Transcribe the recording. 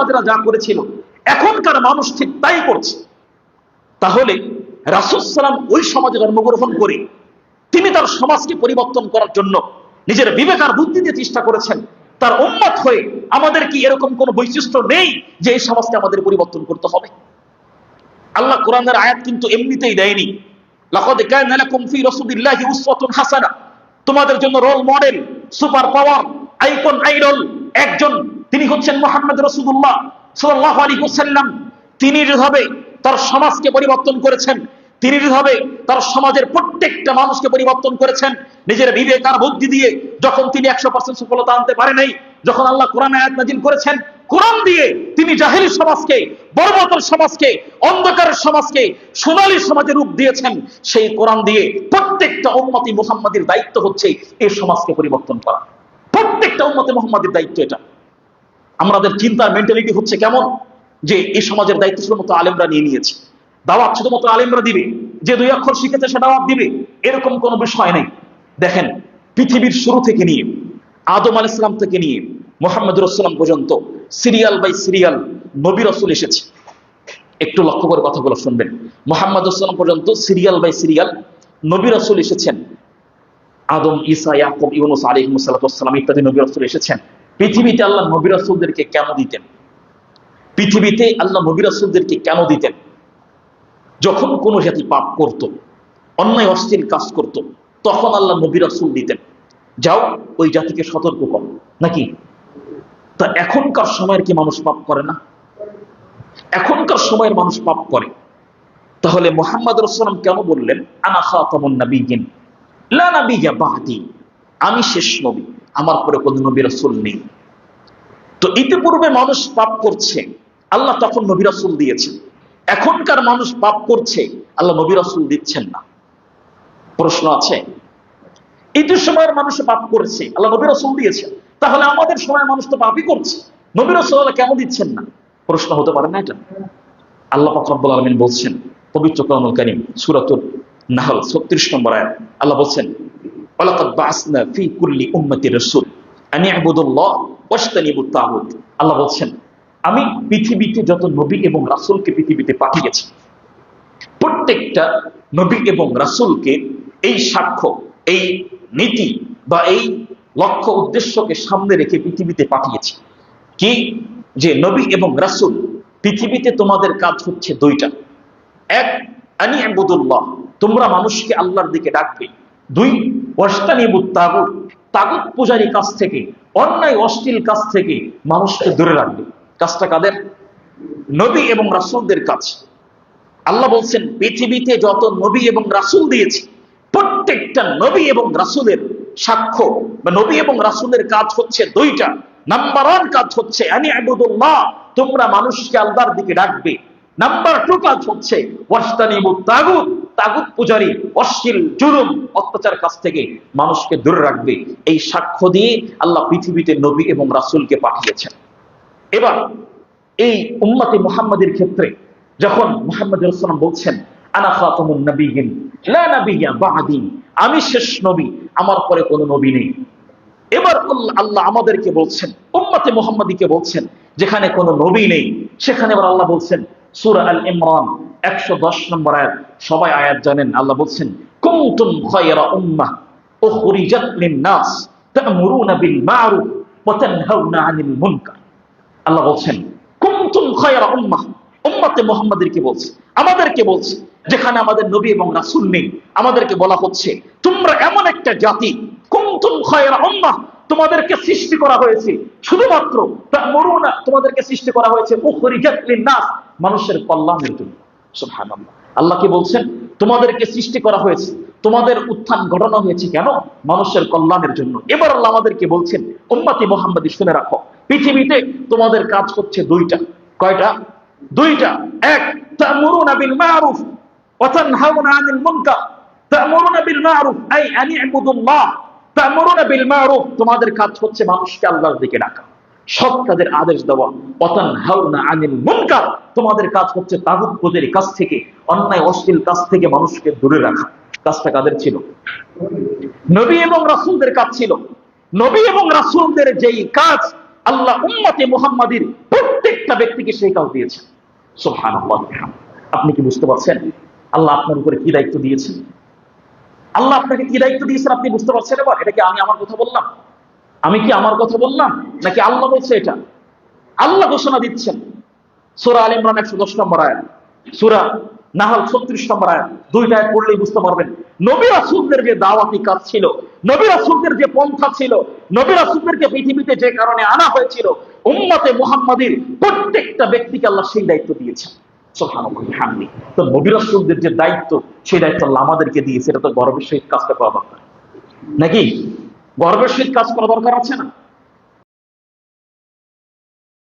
সমাজেরা যা করেছিল, এখনকার মানুষ ঠিক তাই করছে। তাহলে রাসুসালাম ওই সমাজে জন্মগ্রহণ করে তিনি তার সমাজকে পরিবর্তন করার জন্য নিজের বিবেকার বুদ্ধি দিয়ে চেষ্টা করেছেন। তার উন্মত হয়ে আমাদের কি এরকম কোন বৈশিষ্ট্য নেই যে এই সমাজকে আমাদের পরিবর্তন করতে হবে? আল্লাহ কোরআনের আয়াত কিন্তু এমনিতেই দেয়নি। তোমাদের জন্য role model superpower icon idol একজন তিনি হচ্ছেন মুহাম্মদ রাসূলুল্লাহ সাল্লাল্লাহু আলাইহি ওয়াসাল্লাম। তিনি যেভাবে তার সমাজকে পরিবর্তন করেছেন, তিনি যেভাবে তার সমাজের প্রত্যেকটা মানুষকে পরিবর্তন করেছেন, নিজের বিবেক আর বুদ্ধি দিয়ে যখন তিনি একশো পার্সেন্ট সফলতা আনতে পারে নাই, যখন আল্লাহ কোরআন আয়াত নাজিল করেছেন, কোরআন দিয়ে তিনি জাহিলি সমাজকে বর্বতর সমাজকে অন্ধকারের সমাজকে, সোনালি সমাজে রূপ দিয়েছেন, সেই কোরআন দিয়ে প্রত্যেকটা উম্মতি মুহাম্মাদের দায়িত্ব হচ্ছে এই সমাজকে পরিবর্তন করা। প্রত্যেকটা উম্মতি মুহাম্মাদের দায়িত্ব এটা। আমাদের চিন্তার মেন্টালিটি হচ্ছে কেমন? যে এই সমাজের দায়িত্ব শুধুমাত্র আলেমরা নিয়ে নিয়েছে। দাওয়াত শুধুমাত্র আলেমরা দিবে। যে দুই অক্ষর শিখেছে সে দাওয়াত দিবে। এরকম কোনো বিষয় নেই। দেখেন, পৃথিবীর শুরু থেকে নিয়ে, আদম আল ইসলাম থেকে নিয়ে, মোহাম্মদ রসুলাম পর্যন্ত সিরিয়াল বাই সিরিয়াল নবী রসুল এসেছে। একটু লক্ষ্য করে কথাগুলো শুনবেন। মোহাম্মদ রসুলাম পর্যন্ত সিরিয়াল বাই সিরিয়াল নবী রসুল এসেছেন। আদম ইসা ইয়াকুব, ইউনুস আলী মুসাল্লাম ইত্যাদি নবী রসুল এসেছেন। পৃথিবীতে আল্লাহ নবী রসুলদেরকে কেন দিতেন? পৃথিবীতে আল্লাহ নবী রসুলদেরকে কেন দিতেন? যখন কোন জাতি পাপ করত, অন্যায়, অশ্লীল কাজ করত, তখন আল্লাহ নবী রসুল দিতেন। যাও, ওই জাতিকে সতর্ক কর। নাকি? তা এখনকার সময়ের কি মানুষ পাপ করে না? এখনকার সময়ের মানুষ পাপ করে। তাহলে মোহাম্মদ রসুলাম কেন বললেন, আনা লা নাবিয়্যা বাদি, আমি শেষ নবী। আমার পরে কোন নবী রাসূল নেই। তো ইতিপূর্বে মানুষ পাপ করছে, আল্লাহ তখন নবী রাসূল দিয়েছেন। এখনকার মানুষ পাপ করছে, আল্লাহ নবী রাসূল দিচ্ছেন না। প্রশ্ন আছে ইতি সময়ের মানুষ পাপ করেছে, আল্লাহ নবী রাসূল দিয়েছেন। তাহলে আমাদের সময় মানুষ তো পাপই করছে। নবী রাসূল আল্লাহ কেন দিচ্ছেন না? প্রশ্ন হতে পারে না এটা। আল্লাহ পাক রব্বুল আলামিন বলছেন, পবিত্র কোরআনুল কারীম সূরাতুল নাহল 36 নম্বর আয়াত। আল্লাহ বলছেন ফি কুল্লি উম্মতি রাসূল। আন ইবুদুল্লাহ ওয়াজতানিবুত তাগুত। আল্লাহ বলছেন, আমি পৃথিবীতে যত নবী এবং রাসূলকে পৃথিবীতে পাঠিয়েছি, প্রত্যেকটা নবী এবং রাসূলকে এই সাক্ষ্য, এই নীতি বা এই লক্ষ্য, উদ্দেশ্যকে সামনে রেখে পৃথিবীতে পাঠিয়েছি। কি? যে নবী এবং রাসূল, পৃথিবীতে তোমাদের কাজ হচ্ছে দুইটা। এক, আনি আবুদুল্লাহ তোমরা মানুষকে আল্লাহর দিকে ডাকবে। দুই ওয়াস্তানিবুত তাগুত। তাগুত পূজারী কাছ থেকে, অন্যায়, অশ্লীল কাছ থেকে মানুষকে দূরে রাখবে। কাজটা কাদের? নবী এবং রাসূলদের কাজ। আল্লাহ বলছেন, পৃথিবীতে যত নবী এবং রাসূল দিয়েছি, প্রত্যেকটা নবী এবং রাসূলের সাক্ষ্য বা নবী এবং রাসূলের কাজ হচ্ছে দুইটা। নাম্বার ওয়ান কাজ হচ্ছে, আনি আবুদুল্লাহ, তোমরা মানুষকে আল্লাহর দিকে ডাকবে। নাম্বার টু কাজ হচ্ছে ওয়াস্তানিবুত তাগুত। তাগুত পূজারী, অশ্লীল, জুলুম অত্যাচার কাছ থেকে মানুষকে দূরে রাখবে। এই সাক্ষ্য দিয়ে আল্লাহ পৃথিবীতে নবী এবং রাসূলকে পাঠিয়েছেন। এবার এই উম্মতে মুহাম্মাদের ক্ষেত্রে যখন মুহাম্মদ রাসূল বলছেন আমি শেষ নবী, আমার পরে কোনো নবী নেই। এবার আল্লাহ আমাদেরকে বলছেন, উম্মতে মুহাম্মাদীকে বলছেন, যেখানে কোনো নবী নেই, সেখানে এবার আল্লাহ বলছেন, সূরা আল ইমরান 110 নম্বর আয়াত। সবাই আয়াত জানেন, আল্লাহ বলছেন, কুনতুম খায়রা লিন-নাস বিল আনিল মুনকার। আল্লাহ বলছেন, কুনতুম খায়রা বলছে, আমাদেরকে বলছে, যেখানে আমাদের নবী এবং নেই, আমাদেরকে বলা হচ্ছে, তোমরা এমন একটা জাতি, কুনতুম খায়রা উম্মাহ, তোমাদেরকে সৃষ্টি করা হয়েছে, শুধুমাত্র তোমাদেরকে সৃষ্টি করা হয়েছে মানুষের কল্যাণের জন্য। সুবহানাল্লাহ। আল্লাহ কি বলছেন? তোমাদেরকে সৃষ্টি করা হয়েছে। তোমাদের উত্থান ঘটানো হয়েছে কেন? মানুষের কল্যাণের জন্য। এবার আল্লাহ আমাদেরকে বলছেন, উম্মতি মোহাম্মদী, শুনে রাখো। পৃথিবীতে তোমাদের কাজ হচ্ছে দুইটা। কয়টা? দুইটা। এক, তা'মুরুনা বিল মা'রুফ ওয়া তানহাউনা আনিল মুনকার। তা'মুরুনা বিল মা'রুফ, আই আন ইবুদুল্লাহ তা'মুরুনা বিল মা'রুফ। তোমাদের কাজ হচ্ছে মানুষকে আল্লাহর দিকে ডাকা। সৎ কাজের আদেশ দেওয়া। আনিল মুনকার, তোমাদের কাজ হচ্ছে তাগুত কাছ থেকে, অন্যায়, অশ্লীল কাজ থেকে মানুষকে দূরে রাখা। কাজটা কাদের ছিল? নবী এবং রাসূলদের কাজ ছিল। নবী এবং রাসূলদের যেই কাজ, আল্লাহ উম্মতে মুহাম্মাদির প্রত্যেকটা প্রত্যেকটা ব্যক্তিকে সেই কাজ দিয়েছেন। সোহান আপনি কি বুঝতে পারছেন? আল্লাহ আপনার উপরে কি দায়িত্ব দিয়েছেন? আল্লাহ আপনাকে কি দায়িত্ব দিয়েছেন আপনি বুঝতে পারছেন এবার? এটা কি আমি আমার কথা বললাম? আমি কি আমার কথা বললাম? নাকি আল্লাহ বলছে এটা? আল্লাহ ঘোষণা দিচ্ছেন। সুরা আল ইমরান একশো দশ নম্বর আয়াত। সুরা নাহাল ছত্রিশ নম্বর আয়াত। দুইটা পড়লেই বুঝতে পারবেন। নবী রাসূলদের যে দাওয়াতি কাজ ছিল, নবী রাসূলদের যে পন্থা ছিল, নবী রাসূলদেরকে পৃথিবীতে যে কারণে আনা হয়েছিল, উম্মতে মুহাম্মাদির প্রত্যেকটা ব্যক্তিকে আল্লাহ সেই দায়িত্ব দিয়েছেন। তো নবী রাসূলদের যে দায়িত্ব, সেই দায়িত্ব আল্লাহ আমাদেরকে দিয়েছে। এটা তো গর্বের সহিত কাজটা করা দরকার। নাকি? গর্বের সহিত কাজ করা দরকার আছে না?